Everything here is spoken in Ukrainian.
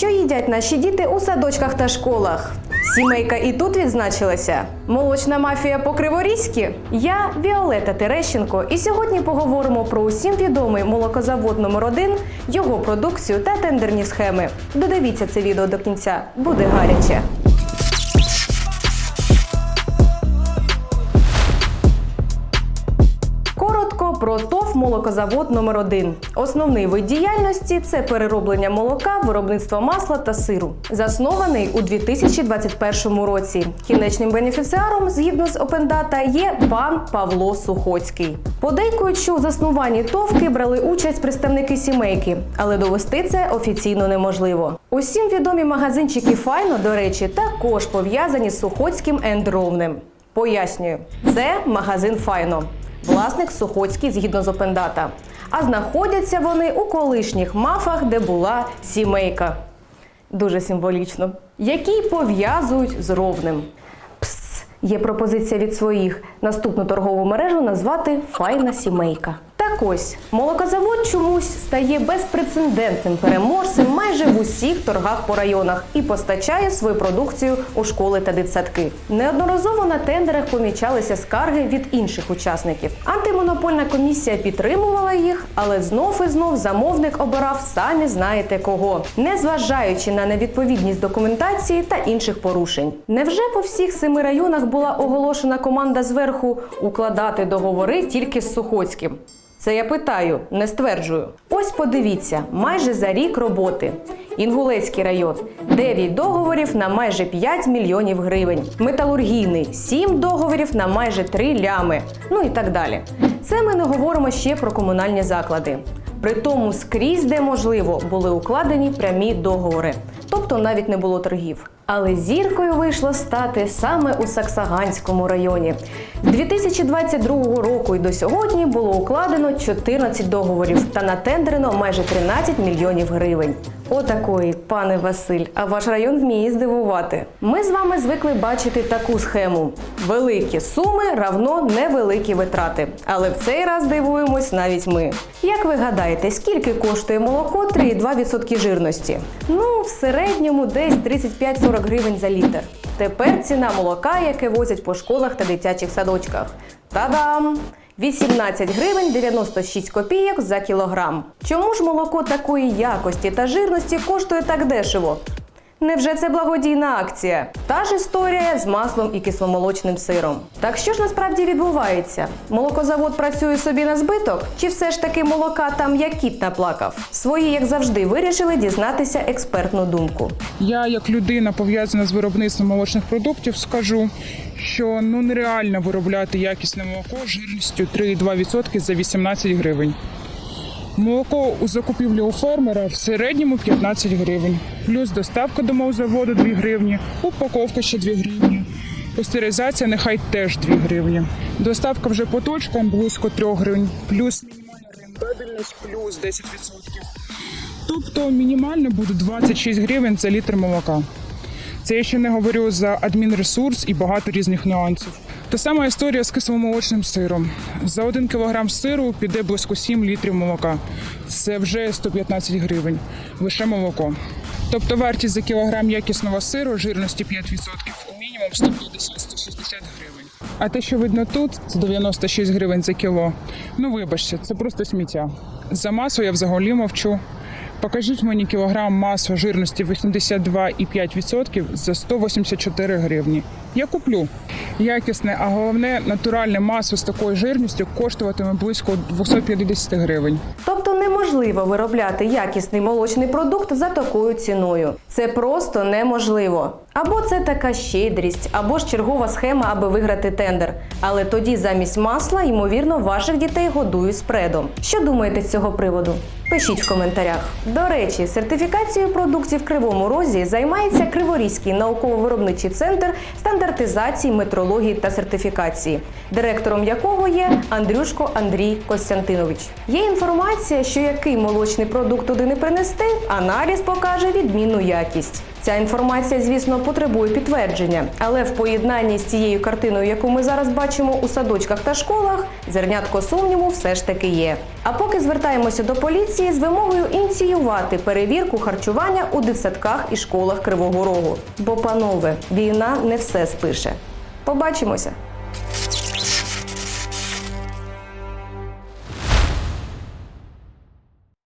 Що їдять наші діти у садочках та школах? Сімейка і тут відзначилася. Молочна мафія по криворізьки. Я Віолета Терещенко, і сьогодні поговоримо про усім відомий молокозавод номер 1 його продукцію та тендерні схеми. Додивіться це відео до кінця, буде гаряче. Про ТОВ молокозавод номер 1 Основний вид діяльності це перероблення молока, виробництво масла та сиру. Заснований у 2021 році. Кінечним бенефіціаром, згідно з Опендата, є пан Павло Сухоцький. Подейкують, що у заснуванні ТОВки брали участь представники сімейки, але довести це офіційно неможливо. Усім відомі магазинчики Файно, до речі, також пов'язані з Сухоцьким ендровним. Пояснюю, це магазин Файно. Власник Сухоцький згідно з Опендата. А знаходяться вони у колишніх мафах, де була сімейка. Дуже символічно. Які пов'язують з ровним. Пс, є пропозиція від своїх наступну торгову мережу назвати Файна сімейка. Так ось молокозавод чомусь стає безпрецедентним переможцем майже в усіх торгах по районах і постачає свою продукцію у школи та дитсадки. Неодноразово на тендерах помічалися скарги від інших учасників. Антимонопольна комісія підтримувала їх, але знов і знов замовник обирав самі знаєте кого, незважаючи на невідповідність документації та інших порушень. Невже по всіх семи районах була оголошена команда зверху укладати договори тільки з Сухоцьким? Це я питаю, не стверджую. Ось подивіться, майже за рік роботи. Інгулецький район 9 договорів на майже 5 мільйонів гривень. Металургійний 7 договорів на майже 3 лями. Ну і так далі. Це ми не говоримо ще про комунальні заклади. При тому скрізь, де можливо, були укладені прямі договори, тобто навіть не було торгів. Але зіркою вийшло стати саме у Саксаганському районі. З 2022 року і до сьогодні було укладено 14 договорів та натендерено майже 13 мільйонів гривень. Отакої, пане Василь, а ваш район вміє здивувати. Ми з вами звикли бачити таку схему: великі суми равно невеликі витрати. Але в цей раз дивуємось навіть ми. Як ви гадаєте, скільки коштує молоко 3,2% жирності? Ну, в середньому десь 35-40 гривень за літр. Тепер ціна молока, яке возять по школах та дитячих садочках. Та-дам! 18 гривень 96 копійок за кілограм. Чому ж молоко такої якості та жирності коштує так дешево? Невже це благодійна акція? Та ж історія з маслом і кисломолочним сиром. Так що ж насправді відбувається? Молокозавод працює собі на збиток? Чи все ж таки молока там як кіт наплакав? Свої, як завжди, вирішили дізнатися експертну думку. Я, як людина пов'язана з виробництвом молочних продуктів, скажу, що ну нереально виробляти якісне молоко жирністю 3,2% за 18 гривень. Молоко у закупівлі у фермера в середньому 15 гривень, плюс доставка до молзаводу 2 гривні, упаковка ще 2 гривні. Пастеризація нехай теж 2 гривні. Доставка вже по точкам близько 3 гривень, плюс мінімальна рентабельність плюс 10%. Тобто мінімально буде 26 гривень за літр молока. Це я ще не говорю за адмінресурс і багато різних нюансів. Та сама історія з кисломолочним сиром. За 1 кілограм сиру піде близько 7 літрів молока. Це вже 115 гривень. Лише молоко. Тобто вартість за кілограм якісного сиру жирності 5% у мінімум 150-160 гривень. А те, що видно тут, це 96 гривень за кіло. Ну вибачте, це просто сміття. За масу я взагалі мовчу. Покажіть мені кілограм масла жирності 82,5% за 184 гривні. Я куплю якісне, а головне натуральне масло з такою жирністю коштуватиме близько 250 гривень. Тобто неможливо виробляти якісний молочний продукт за такою ціною. Це просто неможливо. Або це така щедрість, або ж чергова схема, аби виграти тендер. Але тоді замість масла, ймовірно, ваших дітей годують спредом. Що думаєте з цього приводу? Пишіть в коментарях. До речі, сертифікацією продуктів в Кривому Розі займається Криворізький науково-виробничий центр стандартизації, метрології та сертифікації, директором якого є Андрюшко Андрій Костянтинович. Є інформація, що який молочний продукт туди не принести, аналіз покаже відмінну якість. Ця інформація, звісно, потребує підтвердження, але в поєднанні з цією картиною, яку ми зараз бачимо у садочках та школах, зернятко сумніву все ж таки є. А поки звертаємося до поліції з вимогою ініціювати перевірку харчування у дитсадках і школах Кривого Рогу. Бо, панове, війна не все спише. Побачимося.